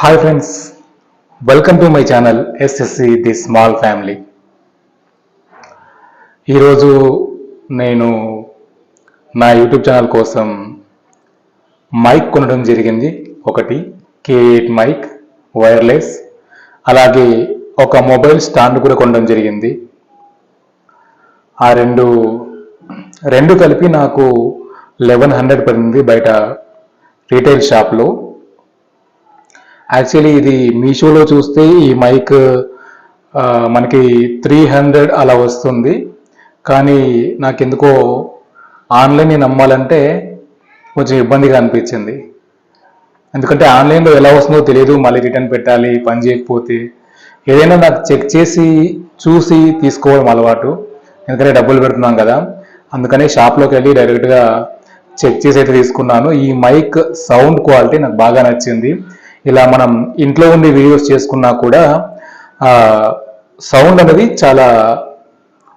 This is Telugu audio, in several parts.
Hi friends welcome to my channel SSC the small family ఈరోజు నేను నా యూట్యూబ్ ఛానల్ కోసం మైక్ కొనడం జరిగింది. ఒకటి కే ఎయిట్ మైక్ వైర్లెస్ అలాగే ఒక మొబైల్ స్టాండ్ కూడా కొనడం జరిగింది. ఆ రెండు రెండు కలిపి నాకు లెవెన్ హండ్రెడ్ పడింది బయట రీటైల్ షాప్లో యాక్చువల్లీ ఇది మీషోలో చూస్తే ఈ మైక్ మనకి త్రీ హండ్రెడ్ అలా వస్తుంది. కానీ నాకెందుకో ఆన్లైన్ నమ్మాలంటే కొంచెం ఇబ్బందిగా అనిపించింది. ఎందుకంటే ఆన్లైన్లో ఎలా వస్తుందో తెలియదు. మళ్ళీ రిటర్న్ పెట్టాలి పని చేయకపోతే. ఏదైనా నాకు చెక్ చేసి చూసి తీసుకోవడం అలవాటు. ఎందుకంటే డబ్బులు పెడుతున్నాం కదా. అందుకని షాప్లోకి వెళ్ళి డైరెక్ట్గా చెక్ చేసి అయితే తీసుకున్నాను. ఈ మైక్ సౌండ్ క్వాలిటీ నాకు బాగా నచ్చింది. ఇలా మనం ఇంట్లో ఉండి వీడియోస్ చేసుకున్నా కూడా సౌండ్ అనేది చాలా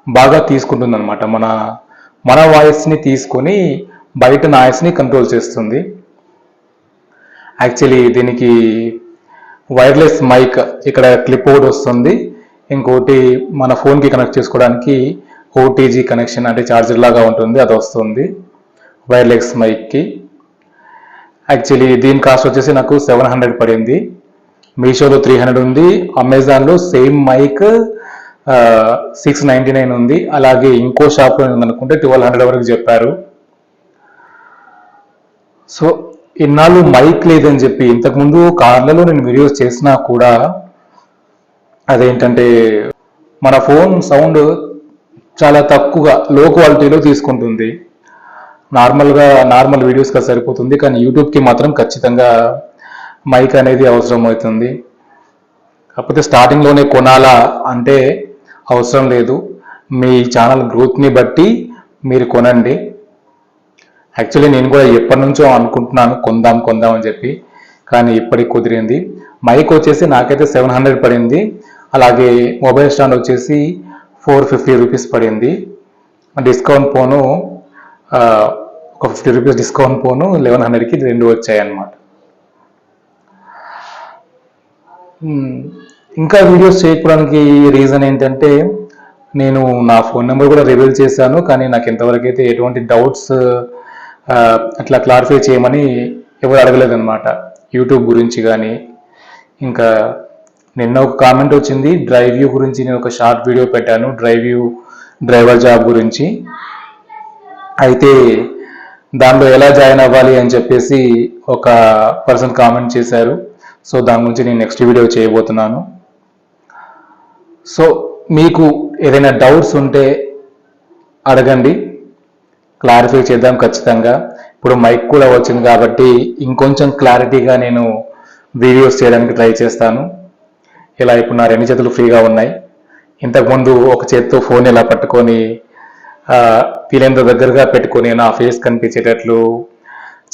బాగా తీసుకుంటుంది అనమాట మన మన వాయిస్ని తీసుకొని బయట నాయిస్ని కంట్రోల్ చేస్తుంది. యాక్చువల్లీ దీనికి వైర్లెస్ మైక్ ఇక్కడ క్లిప్ ఒకటి వస్తుంది. ఇంకోటి మన ఫోన్కి కనెక్ట్ చేసుకోవడానికి ఓటీజీ కనెక్షన్ అంటే ఛార్జర్ లాగా ఉంటుంది అది వస్తుంది. వైర్లెస్ మైక్కి. యాక్చువల్లీ దీని కాస్ట్ వచ్చేసి నాకు సెవెన్ హండ్రెడ్ పడింది. మీషోలో త్రీ హండ్రెడ్ ఉంది. అమెజాన్లో same mic six ninety nine ఉంది. అలాగే ఇంకో షాప్లో ఉందనుకుంటే ట్వెల్వ్ హండ్రెడ్ వరకు చెప్పారు. సో ఇన్నాళ్ళు మైక్ లేదని చెప్పి ఇంతకుముందు కార్లలో నేను వీడియోస్ చేసినా కూడా అదేంటంటే మన ఫోన్ సౌండ్ చాలా తక్కువగా లో క్వాలిటీలో తీసుకుంటుంది. నార్మల్గా నార్మల్ వీడియోస్గా సరిపోతుంది. కానీ యూట్యూబ్కి మాత్రం ఖచ్చితంగా మైక్ అనేది అవసరం అవుతుంది. కాకపోతే స్టార్టింగ్లోనే కొనాలా అంటే అవసరం లేదు. మీ ఛానల్ గ్రోత్ని బట్టి మీరు కొనండి. యాక్చువల్లీ నేను కూడా ఎప్పటి నుంచో అనుకుంటున్నాను కొందాం కొందాం అని చెప్పి. కానీ ఇప్పటికి కుదిరింది. మైక్ వచ్చేసి నాకైతే సెవెన్ హండ్రెడ్ పడింది. అలాగే మొబైల్ స్టాండ్ వచ్చేసి ఫోర్ ఫిఫ్టీ రూపీస్ పడింది. డిస్కౌంట్ పోను ఒక ఫిఫ్టీ రూపీస్ డిస్కౌంట్ పోను లెవెన్ హండ్రెడ్కి రెండు వచ్చాయి అన్నమాట ఇంకా వీడియోస్ చేయకపోవడానికి రీజన్ ఏంటంటే నేను నా ఫోన్ నెంబర్ కూడా రివీల్ చేశాను కానీ నాకు ఇంతవరకు అయితే ఎటువంటి డౌట్స్ అట్లా క్లారిఫై చేయమని ఎవరు అడగలేదన్నమాట. యూట్యూబ్ గురించి కానీ ఇంకా నిన్న ఒక కామెంట్ వచ్చింది డ్రైవ్ యూ గురించి నేను ఒక షార్ట్ వీడియో పెట్టాను డ్రైవ్ యూ డ్రైవర్ జాబ్ గురించి. అయితే దానిలో ఎలా జాయిన్ అవ్వాలి అని చెప్పేసి ఒక పర్సన్ కామెంట్ చేశారు. సో దాని గురించి నేను నెక్స్ట్ వీడియో చేయబోతున్నాను. సో మీకు ఏదైనా డౌట్స్ ఉంటే అడగండి. క్లారిఫై చేద్దాం ఖచ్చితంగా. ఇప్పుడు మైక్ కూడా వచ్చింది కాబట్టి ఇంకొంచెం క్లారిటీగా నేను వీడియోస్ చేయడానికి ట్రై చేస్తాను. ఇలా ఇప్పుడు నా రెండు చేతులు ఫ్రీగా ఉన్నాయి. ఇంతకుముందు ఒక చేత్తో ఫోన్ ఇలా పట్టుకొని వీలైనంత దగ్గరగా పెట్టుకొని నా ఫేస్ కనిపించేటట్లు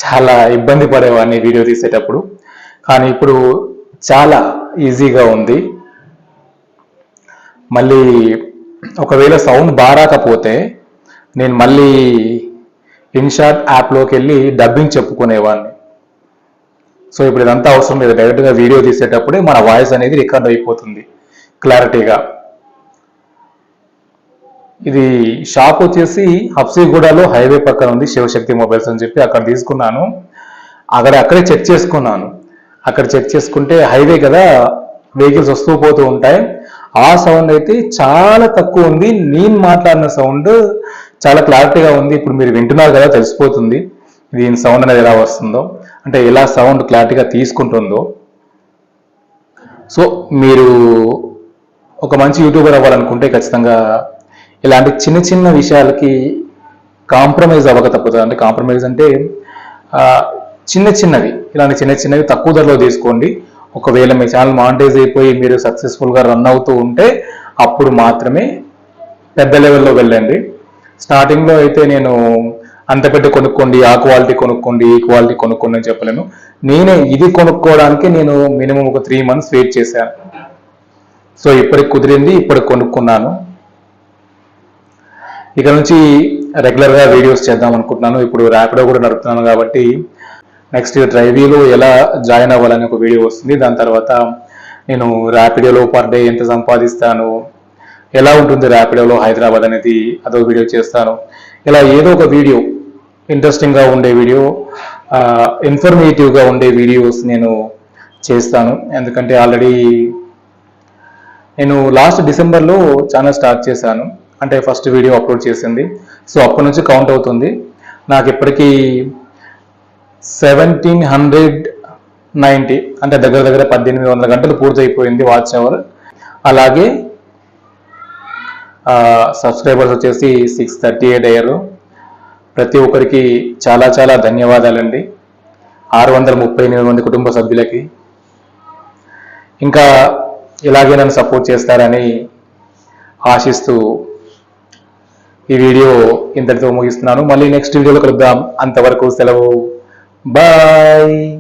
చాలా ఇబ్బంది పడేవాడిని వీడియో తీసేటప్పుడు. కానీ ఇప్పుడు చాలా ఈజీగా ఉంది. మళ్ళీ ఒకవేళ సౌండ్ బారాకపోతే నేను మళ్ళీ ఇన్షాట్ యాప్లోకి వెళ్ళి డబ్బింగ్ చెప్పుకునేవాడిని. సో ఇప్పుడు ఇదంతా అవసరం లేదు. డైరెక్ట్గా వీడియో తీసేటప్పుడే మన వాయిస్ అనేది రికార్డ్ అయిపోతుంది క్లారిటీగా. ఇది షాప్ వచ్చేసి హబ్సీగూడలో హైవే పక్కన ఉంది శివశక్తి మొబైల్స్ అని చెప్పి అక్కడ తీసుకున్నాను. అక్కడ అక్కడే చెక్ చేసుకున్నాను. అక్కడ చెక్ చేసుకుంటే హైవే కదా వెహికల్స్ వస్తూ పోతూ ఉంటాయి. ఆ సౌండ్ అయితే చాలా తక్కువ ఉంది. నేను మాట్లాడిన సౌండ్ చాలా క్లారిటీగా ఉంది. ఇప్పుడు మీరు వింటున్నారు కదా తెలిసిపోతుంది. దీని సౌండ్ అనేది ఎలా వస్తుందో అంటే ఎలా సౌండ్ క్లారిటీగా తీసుకుంటుందో. సో మీరు ఒక మంచి యూట్యూబర్ అవ్వాలనుకుంటే ఖచ్చితంగా ఇలాంటి చిన్న చిన్న విషయాలకి కాంప్రమైజ్ అవ్వక తప్పదు. అంటే కాంప్రమైజ్ అంటే చిన్న చిన్నవి. ఇలాంటి చిన్న చిన్నవి తక్కువ ధరలో తీసుకోండి. ఒకవేళ మీ ఛానల్ మానిటైజ్ అయిపోయి మీరు సక్సెస్ఫుల్గా రన్ అవుతూ ఉంటే అప్పుడు మాత్రమే పెద్ద లెవెల్లో వెళ్ళండి. స్టార్టింగ్లో అయితే నేను అంత పెట్టి కొనుక్కోండి ఆ క్వాలిటీ కొనుక్కోండి ఈ క్వాలిటీ కొనుక్కోండి అని చెప్పలేను. నేనే ఇది కొనుక్కోవడానికి నేను మినిమం ఒక త్రీ మంత్స్ వెయిట్ చేశాను. సో ఇప్పటికి కుదిరింది ఇప్పటికి కొనుక్కున్నాను. ఇక నుంచి రెగ్యులర్గా వీడియోస్ చేద్దాం అనుకుంటున్నాను. ఇప్పుడు ర్యాపిడో కూడా నడుపుతున్నాను కాబట్టి నెక్స్ట్ డ్రైవీలో ఎలా జాయిన్ అవ్వాలని ఒక వీడియో వస్తుంది. దాని తర్వాత నేను ర్యాపిడోలో పర్ డే ఎంత సంపాదిస్తాను ఎలా ఉంటుంది ర్యాపిడోలో హైదరాబాద్ అనేది అదొక వీడియో చేస్తాను. ఇలా ఏదో ఒక వీడియో ఇంట్రెస్టింగ్గా ఉండే వీడియో ఇన్ఫర్మేటివ్గా ఉండే వీడియోస్ నేను చేస్తాను. ఎందుకంటే ఆల్రెడీ నేను లాస్ట్ డిసెంబర్లో ఛానల్ స్టార్ట్ చేశాను. అంటే ఫస్ట్ వీడియో అప్లోడ్ చేసింది. సో అప్పటి నుంచి కౌంట్ అవుతుంది. నాకు ఇప్పటికీ సెవెంటీన్ హండ్రెడ్ నైంటీ అంటే దగ్గర దగ్గర పద్దెనిమిది వందల గంటలు పూర్తయిపోయింది వాచ్ అవర్ అలాగే సబ్స్క్రైబర్స్ వచ్చేసి సిక్స్ థర్టీ ఎయిట్ అయ్యారు. ప్రతి ఒక్కరికి చాలా చాలా ధన్యవాదాలండి. ఆరు వందల ముప్పై ఎనిమిది మంది కుటుంబ సభ్యులకి. ఇంకా ఇలాగే నన్ను సపోర్ట్ చేస్తారని ఆశిస్తూ ఈ వీడియో ఇంతటితో ముగిస్తున్నాను. మళ్ళీ నెక్స్ట్ వీడియోలో కలుద్దాం. అంతవరకు సెలవు. బాయ్